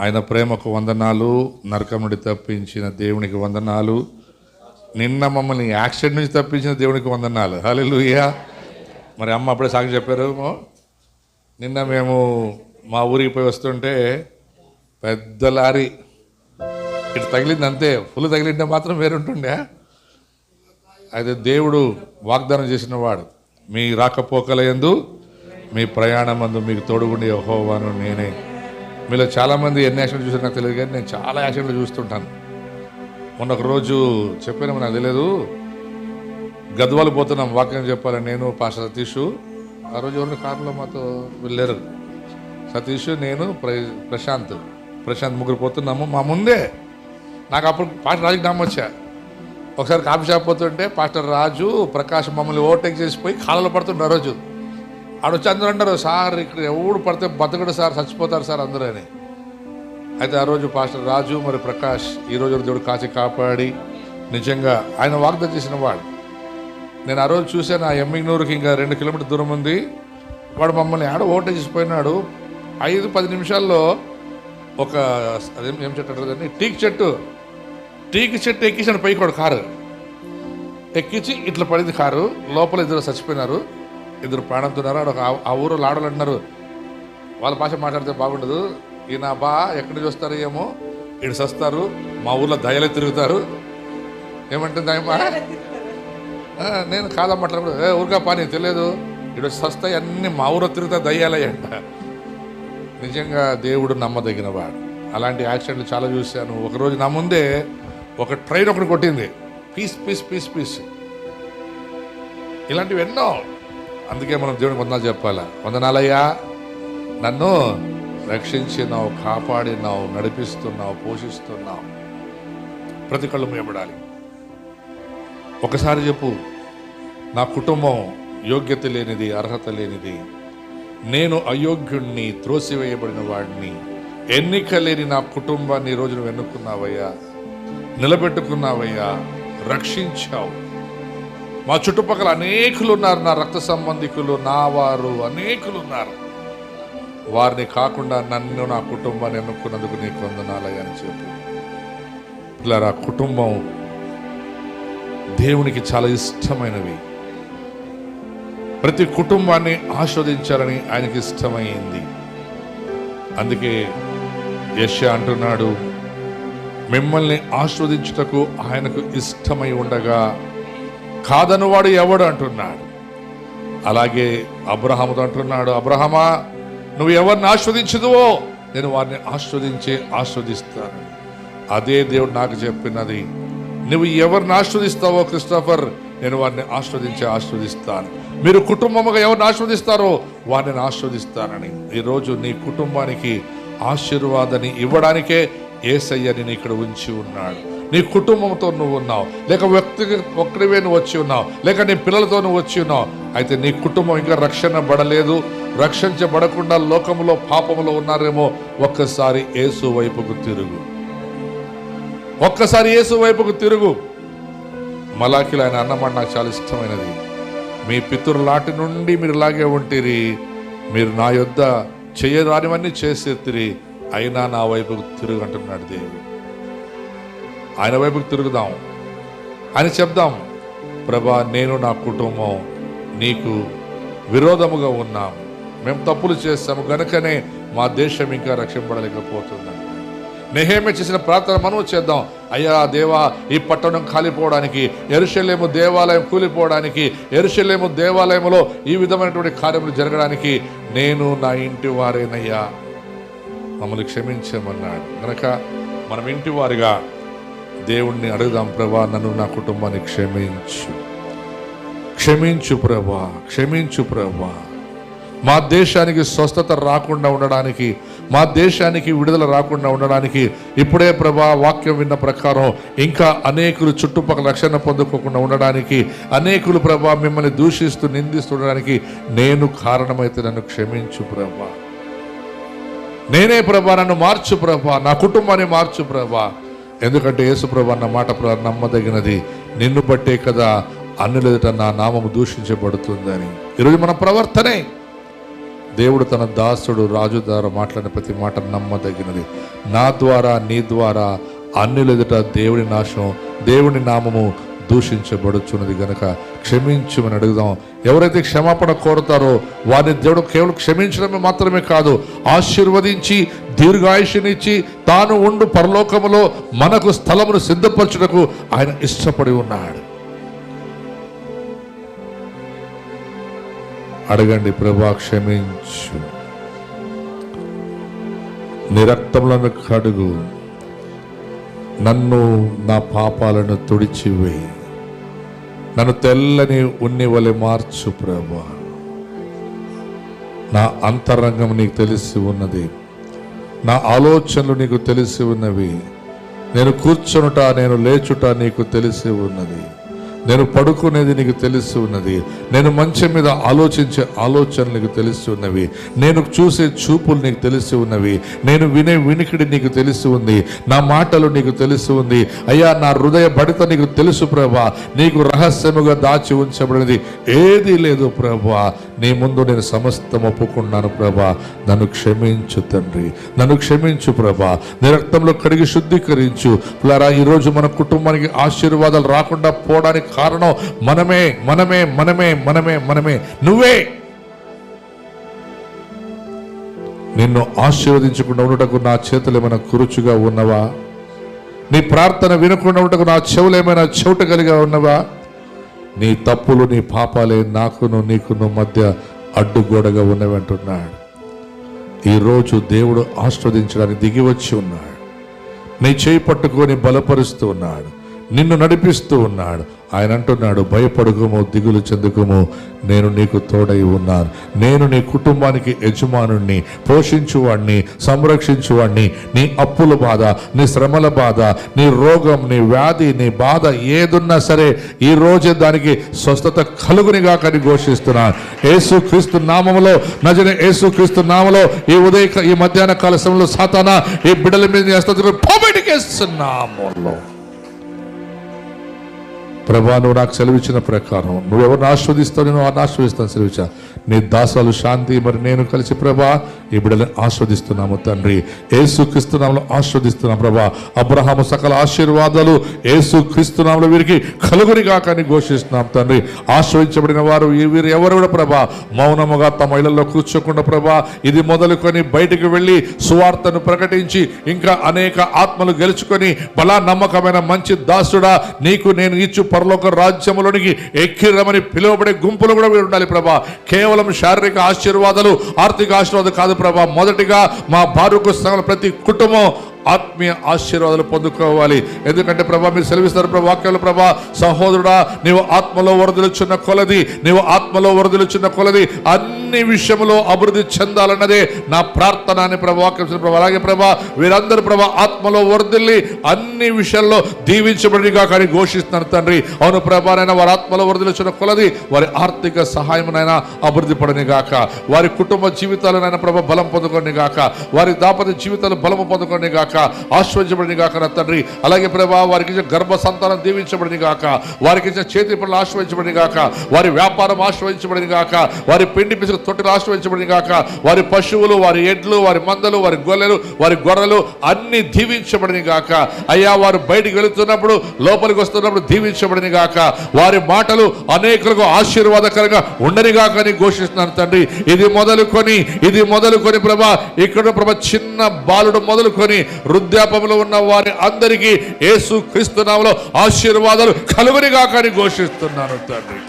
ఆయన ప్రేమకు వందనాలు నరకం నుండి తప్పించిన దేవునికి వందనాలు నిన్న మమ్మల్ని యాక్సిడెంట్ నుంచి తప్పించిన దేవునికి వందనాలు. హల్లెలూయా. మరి అమ్మ అప్పుడే సాగు చెప్పారు ఏమో. నిన్న మేము మా ఊరికి పోయి వస్తుంటే పెద్ద లారీ ఇటు తగిలింది అంతే ఫుల్ తగిలింటే మాత్రం వేరుంటుండే అయితే దేవుడు వాగ్దానం చేసినవాడు మీ రాకపోకల యందు మీ ప్రయాణం అందు మీకు తోడుగుండి యహోవాను నేనే. మీలో చాలామంది ఎన్ని యాక్సిడెంట్లు చూసారు నాకు తెలియదు కానీ నేను చాలా యాక్సిడెంట్లు చూస్తుంటాను. మొన్న ఒక రోజు చెప్పాను నాకు తెలియదు. గద్వాలు పోతున్నాం వాక్యం చెప్పాలని నేను పాస్టర్ సతీష్. ఆ రోజు ఎవరిని కారులో మాతో వెళ్ళారు? సతీష్ నేను ప్ర ప్రశాంత్. ప్రశాంత్ ముగ్గురు పోతున్నాము మా ముందే. నాకు అప్పుడు పాస్టర్ రాజుకి నమ్మొచ్చా ఒకసారి కాఫీ షాప్ పోతుంటే పాస్టర్ రాజు ప్రకాష్ మమ్మల్ని ఓవర్టేక్ చేసిపోయి కాళ్ళలో పడుతుండే ఆ రోజు. ఆడొచ్చి అందరూ అంటారు సార్ ఇక్కడ ఎవడు పడితే బతకడు సార్ చచ్చిపోతారు సార్ అందరూ అని అయితే ఆ రోజు పాస్టర్ రాజు మరి ప్రకాష్ ఈ రోజు దేవుడు కాచి కాపాడి నిజంగా ఆయన వాగ్దానం చేసిన వాడు. నేను ఆ రోజు చూశాను ఆ ఎమ్మిగ్నూరుకి ఇంకా రెండు కిలోమీటర్ దూరం ఉంది. వాడు మమ్మల్ని ఆడ ఓటే చేసిపోయినాడు ఐదు పది నిమిషాల్లో ఒక అదేం ఏం చెట్టు అంటారు టీక్ చెట్టు. టీక్ చెట్టు ఎక్కించాడు పైకి కారు. ఎక్కించి ఇట్లా పడింది కారు. లోపల ఇద్దరు చచ్చిపోయినారు. ఇద్దరు ప్రాణంతున్నారు ఆడ ఒక ఆ- ఊరు లాడలు అంటున్నారు. వాళ్ళ భాష మాట్లాడితే బాగుండదు. ఈయన బా ఎక్కడి నుంచి వస్తారు ఏమో? ఇటు సస్తారు మా ఊర్లో దయలే తిరుగుతారు. ఏమంటుంది ఆయమ్మ నేను కాదమ్మట్లేదు ఏ ఊరిగా పని తెలియదు. ఇటు సస్తాయి అన్ని మా ఊరు తిరుగుతా దయ్యాలయ్యంట నిజంగా దేవుడు నమ్మదగిన వాడు. అలాంటి యాక్సిడెంట్లు చాలా చూశాను. ఒకరోజు నా ముందే ఒక ట్రైన్ ఒకటి కొట్టింది. Piece piece piece piece. ఇలాంటివి ఎన్నో అందుకే మనం దేవుడికి వందనాలు చెప్పాలా? వందనాలయ్యా. నన్ను రక్షించినావు కాపాడినావు నడిపిస్తున్నావు పోషిస్తున్నావు. ప్రతి కళ్ళు మేపడాలి. ఒకసారి చెప్పు నా కుటుంబం యోగ్యత లేనిది అర్హత లేనిది నేను అయోగ్యుణ్ణి త్రోసివేయబడిన వాడిని ఎన్నిక లేని నా కుటుంబాన్ని ఈ రోజు నువ్వు ఎన్నుకున్నావయ్యా? నిలబెట్టుకున్నావయ్యా? రక్షించావు. మా చుట్టుపక్కల అనేకులు ఉన్నారు నా రక్త సంబంధికులు నా వారు అనేకులు ఉన్నారు వారిని కాకుండా నన్ను నా కుటుంబాన్ని ఎన్నుకున్నందుకు నీకు వందనాలయ్యా అని చెప్పు. ఇలా కుటుంబం దేవునికి చాలా ఇష్టమైనవి. ప్రతి కుటుంబాన్ని ఆస్వాదించాలని ఆయనకి ఇష్టమైంది. అందుకే యశ అంటున్నాడు మిమ్మల్ని ఆస్వాదించుటకు ఆయనకు ఇష్టమై ఉండగా కాదనువాడు ఎవడు అంటున్నాడు. అలాగే అబ్రహాముతో అంటున్నాడు అబ్రహమా నువ్వు ఎవరిని ఆస్వాదించదువో? నేను వారిని ఆస్వాదించి ఆస్వాదిస్తాను. అదే దేవుడు నాకు చెప్పినది నువ్వు ఎవరిని ఆస్వాదిస్తావో క్రిస్టఫర్? నేను వారిని ఆస్వాదించి ఆస్వాదిస్తాను. మీరు కుటుంబముగా ఎవరిని ఆస్వాదిస్తారో? వారిని ఆస్వాదిస్తానని. ఈరోజు నీ కుటుంబానికి ఆశీర్వాదాన్ని ఇవ్వడానికే ఏసయ్య నేను ఇక్కడ ఉంచి ఉన్నాడు. నీ కుటుంబంతో నువ్వు ఉన్నావు. లేక వ్యక్తి ఒక్కడివే నువ్వు వచ్చి ఉన్నావు. లేక నీ పిల్లలతో నువ్వు వచ్చి ఉన్నావు. అయితే నీ కుటుంబం ఇంకా రక్షణ పడలేదు. రక్షించబడకుండా లోకంలో పాపంలో ఉన్నారేమో ఒక్కసారి యేసు వైపుకు తిరుగు. ఒక్కసారి యేసు వైపుకు తిరుగు. మలాకిలు ఆయన అన్నమాట నాకు చాలా ఇష్టమైనది. మీ పితరులాటి నుండి మీరు లాగే ఉంటిరి. మీరు నా యొద్ద చేయరానివన్నీ చేసేతిరి అయినా నా వైపుకు తిరుగు అంటున్నాడు దేవుడు. ఆయన వైపుకు తిరుగుదాం అని చెప్దాం. ప్రభా నేను నా కుటుంబం నీకు విరోధముగా ఉన్నాం. మేము తప్పులు చేస్తాము గనుకనే మా దేశం ఇంకా రక్షింపడలేకపోతుంది. నెహేమే చేసిన ప్రార్థన మనం చేద్దాం. అయ్యా దేవా ఈ పట్టణం కాలిపోవడానికి ఎరుషలేము దేవాలయం కూలిపోవడానికి ఎరుషలేము దేవాలయములో ఈ విధమైనటువంటి కార్యములు జరగడానికి నేను నా ఇంటి వారేనయ్యా. మమ్మల్ని క్షమించమన్నాడు. కనుక మనం ఇంటి వారిగా దేవుణ్ణి అడుగుదాం ప్రభా నన్ను నా కుటుంబాన్ని క్షమించు. క్షమించు ప్రభా క్షమించు ప్రభా. మా దేశానికి స్వస్థత రాకుండా ఉండడానికి మా దేశానికి విడుదల రాకుండా ఉండడానికి ఇప్పుడే ప్రభా వాక్యం విన్న ప్రకారం ఇంకా అనేకులు చుట్టుపక్కల రక్షణ పొందుకోకుండా ఉండడానికి అనేకులు ప్రభా మిమ్మల్ని దూషిస్తూ నిందిస్తుండడానికి నేను కారణమైతే నన్ను క్షమించు ప్రభా. నేనే ప్రభా నన్ను మార్చు ప్రభా. నా కుటుంబాన్ని మార్చు ప్రభా. ఎందుకంటే యేసుప్రభు అన్న మాట నమ్మదగినది. నిన్ను బట్టే కదా అన్నులెదుట నా నామము దూషించబడుతుందని. ఈరోజు మన ప్రవర్తనే దేవుడు తన దాసుడు రాజు ద్వారా మాట్లాడిన ప్రతి మాట నమ్మదగినది. నా ద్వారా నీ ద్వారా అన్నిలెదుట ఎదుట నాశం నాశనం దేవుని నామము దూషించబడుచున్నది గనక క్షమించమని అడుగుదాం. ఎవరైతే క్షమాపణ కోరుతారో వారిని దేవుడు కేవలం క్షమించడమే మాత్రమే కాదు ఆశీర్వదించి దీర్ఘాయుషునిచ్చి తాను ఉండు పరలోకములో మనకు స్థలమును సిద్ధపరచుటకు ఆయన ఇష్టపడి ఉన్నాడు. అడగండి ప్రభా క్షమించు. నిరక్తములను కడుగు. నన్ను నా పాపాలను తుడిచివేయి. నన్ను తెల్లని ఉన్ని వలె మార్చు ప్రభా. నా అంతరంగం నీకు తెలిసి ఉన్నది. నా ఆలోచనలు నీకు తెలిసి ఉన్నవి. నేను కూర్చొనుట నేను లేచుట నీకు తెలిసి ఉన్నది. నేను పడుకునేది నీకు తెలిసి ఉన్నది. నేను మంచం మీద ఆలోచించే ఆలోచనలు నీకు తెలిసి ఉన్నవి. నేను చూసే చూపులు నీకు తెలిసి ఉన్నవి. నేను వినే వినికిడి నీకు తెలిసి ఉంది. నా మాటలు నీకు తెలిసి ఉంది. అయ్యా నా హృదయ బడిత నీకు తెలుసు ప్రభా. నీకు రహస్యముగా దాచి ఉంచబడినది. ఏది లేదు ప్రభా. నీ ముందు నేను సమస్తం ఒప్పుకున్నాను ప్రభా. నన్ను క్షమించు తండ్రి. నన్ను క్షమించు ప్రభా. నీ రక్తంలో కడిగి శుద్ధీకరించు. పిల్లరా ఈరోజు మన కుటుంబానికి ఆశీర్వాదాలు రాకుండా పోవడానికి కారణం మనమే మనమే మనమే మనమే మనమే. నువ్వే. నిన్ను ఆశీర్వదించకుండా ఉండటకు నా చేతులు ఏమైనా కురుచుగా ఉన్నవా? నీ ప్రార్థన వినకుండా ఉండటకు నా చెవులు ఏమైనా చెవుట కలిగా ఉన్నవా? నీ తప్పులు నీ పాపాలే నాకును నీకును మధ్య అడ్డుగోడగా ఉన్నవంటున్నాడు ఈరోజు దేవుడు ఆస్వాదించడానికి దిగి వచ్చి ఉన్నాడు. నీ చేయి పట్టుకొని బలపరుస్తూ ఉన్నాడు. నిన్ను నడిపిస్తూ ఉన్నాడు. ఆయన అంటున్నాడు భయపడుకుము దిగులు చెందుకుము. నేను నీకు తోడై ఉన్నాను. నేను నీ కుటుంబానికి యజమానుణ్ణి పోషించువాణ్ణి సంరక్షించువాణ్ణి. నీ అప్పుల బాధ నీ శ్రమల బాధ నీ రోగం నీ వ్యాధి నీ బాధ ఏదున్నా సరే ఈ రోజే దానికి స్వస్థత కలుగునిగా కని ఘోషిస్తున్నాను యేసు క్రీస్తు నామములో నజన యేసు క్రీస్తు నామలో ఈ ఉదయ ఈ మధ్యాహ్న కాల సమయంలో సాతానా ఈ బిడ్డల మీద చేస్తున్న ప్రభా నువ్వు నాకు సెలవిచ్చిన ప్రకారం. నువ్వెవరిని ఆస్వాదిస్తావు నేను వారిని ఆస్వాదిస్తాను సెలవిచ్చా. నీ దాసాలు శాంతి మరి నేను కలిసి ప్రభా ఈ బిడ్డలను ఆస్వాదిస్తున్నాము తండ్రి. ఏసు క్రీస్తునామలో ఆస్వాదిస్తున్నాం ప్రభా. అబ్రహాము సకల ఆశీర్వాదాలు ఏసు క్రీస్తునామలో వీరికి కలుగునిగా కానీ ఘోషిస్తున్నాం తండ్రి. ఆశ్రయించబడిన వారు వీరు ఎవరు కూడా ప్రభా మౌనముగా తమ ఇళ్ళలో కూర్చోకుండా ప్రభా ఇది మొదలుకొని బయటికి వెళ్ళి సువార్తను ప్రకటించి ఇంకా అనేక ఆత్మలు గెలుచుకొని బలా నమ్మకమైన మంచి దాసుడా నీకు నేను ఇచ్చు పరలోక రాజ్యములోనికి ఎక్కిరమని పిలువబడే గుంపులు కూడా మీరు ఉండాలి ప్రభా. కేవలం శారీరక ఆశీర్వాదాలు ఆర్థిక ఆశీర్వాదాలు కాదు ప్రభా. మొదటిగా మా బారుకు సంఘం ప్రతి కుటుంబం ఆత్మీయ ఆశీర్వాదాలు పొందుకోవాలి. ఎందుకంటే ప్రభా మీరు సెలవిస్తారు ప్రభా వాక్యాలు ప్రభా సహోదరుడా నీవు ఆత్మలో వరదలుచున్న కొలది నీవు ఆత్మలో వరదలుచున్న కొలది అన్ని విషయంలో అభివృద్ధి చెందాలన్నదే నా ప్రార్థన అని ప్రభా వాక్యం ప్రభా. అలాగే ప్రభా వీరందరూ ప్రభా ఆత్మలో వరదల్లి అన్ని విషయాల్లో దీవించబడి కానీ ఘోషిస్తున్నారు తండ్రి. అవును ప్రభానైనా వారి ఆత్మలో వరదలుచున్న కొలది వారి ఆర్థిక సహాయమునైనా అభివృద్ధి పడని గాక వారి కుటుంబ జీవితాలనైనా ప్రభా బలం పొందుకొని గాక వారి దాపత్య జీవితాలు బలము పొందుకొని గాక ఆశ్వదించబడిన గాక నా తండ్రి. అలాగే ప్రభా వారికి గర్భ సంతానం దీవించబడిన గాక వారికి చేతి పనులు ఆశ్రయించబడిన గాక వారి వ్యాపారం ఆశ్రయించబడిన గాక వారి పిండి పిసుకు తొట్టెలు ఆశ్రయించబడిన గాక వారి పశువులు వారి ఎడ్లు వారి మందలు వారి గొర్రెలు వారి గొర్రెలు అన్ని దీవించబడిన గాక. అయ్యా వారు బయటికి వెళుతున్నప్పుడు లోపలికి వస్తున్నప్పుడు దీవించబడిన గాక. వారి మాటలు అనేకులకు ఆశీర్వాదకరంగా ఉండని గాక అని ఘోషిస్తున్నాను తండ్రి. ఇది మొదలుకొని ఇది మొదలుకొని ప్రభా ఇక్కడ ప్రభా చిన్న బాలుడు మొదలుకొని వృద్ధాపంలో ఉన్న వారి అందరికీ యేసు క్రీస్తునామలో ఆశీర్వాదాలు కలుగునిగా కానీ ఘోషిస్తున్నాను తండ్రి.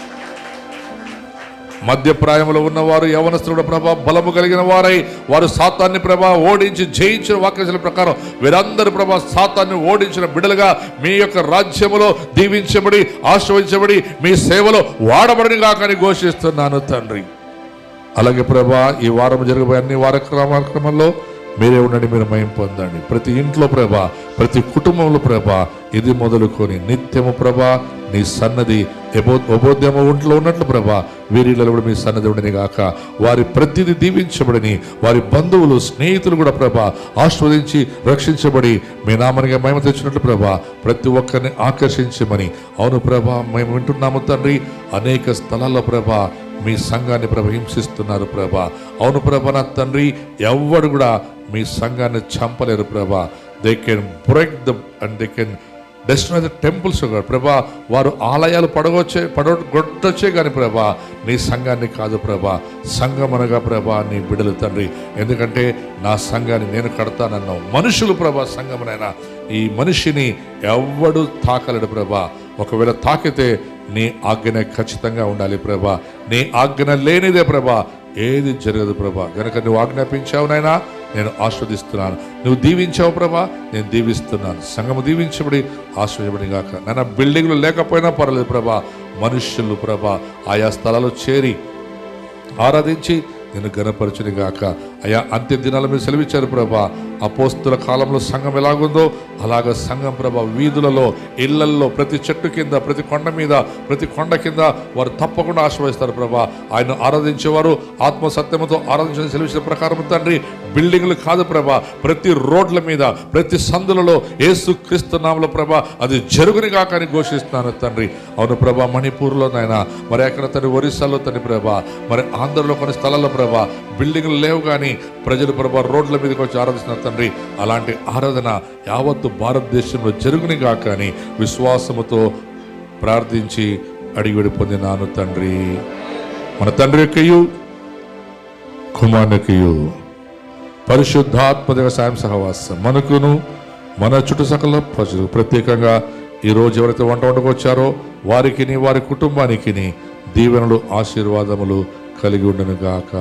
మధ్య ప్రాయంలో ఉన్నవారు యవనస్తుడు ప్రభా బలము కలిగిన వారై వారు సాతాన్ని ప్రభా ఓడించి జయించిన వాక్యశల ప్రకారం వీరందరూ ప్రభా సాతాన్ని ఓడించిన బిడలుగా మీ యొక్క రాజ్యములో దీవించబడి ఆశ్రయించబడి మీ సేవలో వాడబడిని కాకని ఘోషిస్తున్నాను తండ్రి. అలాగే ప్రభా ఈ వారం జరిగిపోయే అన్ని వార క్రమంలో మీరే ఉండండి మీరు మయం పొందండి. ప్రతి ఇంట్లో ప్రభా ప్రతి కుటుంబంలో ప్రభా ఇది మొదలుకొని నిత్యము ప్రభా నీ సన్నది ఎబో ఉబోద్యమ ఒంట్లో ఉన్నట్లు ప్రభా వీరిలో కూడా మీ సన్నది ఉండని గాక. వారి ప్రతిది దీవించబడిని వారి బంధువులు స్నేహితులు కూడా ప్రభా ఆస్వాదించి రక్షించబడి మీ నామనిగా మహిమ తెచ్చినట్లు ప్రభా ప్రతి ఒక్కరిని ఆకర్షించమని. అవును ప్రభా మేము వింటున్నాము తండ్రి అనేక స్థలాల్లో ప్రభా మీ సంఘాన్ని ప్రభ హింసిస్తున్నారు ప్రభ. అవును ప్రభ నా తండ్రి ఎవ్వడు కూడా మీ సంఘాన్ని చంపలేరు Prabha. They can break the and they can destinize temples Prabha వారు ఆలయాలు పడగొచ్చే పడగొట్టొచ్చే కానీ ప్రభా నీ సంఘాన్ని కాదు ప్రభా. సంఘం అనగా ప్రభా నీ బిడలు తండ్రి. ఎందుకంటే నా సంఘాన్ని నేను కడతానన్నావు. మనుషులు ప్రభా సంఘమునైనా ఈ మనిషిని ఎవ్వడు తాకలేడు ప్రభా. ఒకవేళ తాకితే నీ ఆజ్ఞ ఖచ్చితంగా ఉండాలి ప్రభా. నీ ఆజ్ఞ లేనిదే ప్రభా ఏది జరగదు ప్రభా. గనక నువ్వు ఆజ్ఞాపించావు నాయనా నేను ఆస్వాదిస్తున్నాను. నువ్వు దీవించావు ప్రభా నేను దీవిస్తున్నాను. సంఘము దీవించబడి ఆస్వాదించబడి గాక. నాన్న బిల్డింగ్లు లేకపోయినా పర్లేదు ప్రభా. మనుష్యులు ప్రభా ఆయా స్థలాలు చేరి ఆరాధించి నేను గనపరచుని గాక. అయా అంత్య దినాల మీద సెలవిచ్చారు ప్రభా. అపోస్తుల కాలంలో సంఘం ఎలాగుందో అలాగ సంఘం ప్రభ వీధులలో ఇళ్ళల్లో ప్రతి చెట్టు కింద ప్రతి కొండ మీద ప్రతి కొండ కింద వారు తప్పకుండా ఆశ్రయిస్తారు ప్రభా. ఆయన ఆరాధించేవారు ఆత్మ సత్యముతో ఆరాధించిన సెలవిచ్చిన ప్రకారం తండ్రి బిల్డింగ్లు కాదు ప్రభా. ప్రతి రోడ్ల మీద ప్రతి సందులలో ఏసు క్రీస్తు నామలో ప్రభ అది జరుగుని కాక అని ఘోషిస్తున్నాను తండ్రి. అవును ప్రభా మణిపూర్లో నాయన మరి అక్కడ తండ్రి ఒరిస్సాలో తండ్రి ప్రభా మరి ఆంధ్రలో కొన్ని స్థలాల్లో ప్రభా బిల్డింగ్లు లేవు కానీ ప్రజలు ప్రభా రోడ్ల మీదకి వచ్చి ఆరాధిస్తున్నారు తండ్రి అలాంటి ఆరాధన యావత్తు భారతదేశంలో జరుగుని కాక అని విశ్వాసముతో ప్రార్థించి అడిగిడి పొందినాను తండ్రి. మన తండ్రి యొక్కయు కుమారునికయు పరిశుద్ధాత్మదేవ సాయం సహవాసం మనకును మన చుట్టుసకల ప్రజలు ప్రత్యేకంగా ఈ రోజు ఎవరైతే వంట వండుకొచ్చారో వారికిని వారి కుటుంబానికిని దీవెనలు ఆశీర్వాదములు కలిగి ఉండను గాక.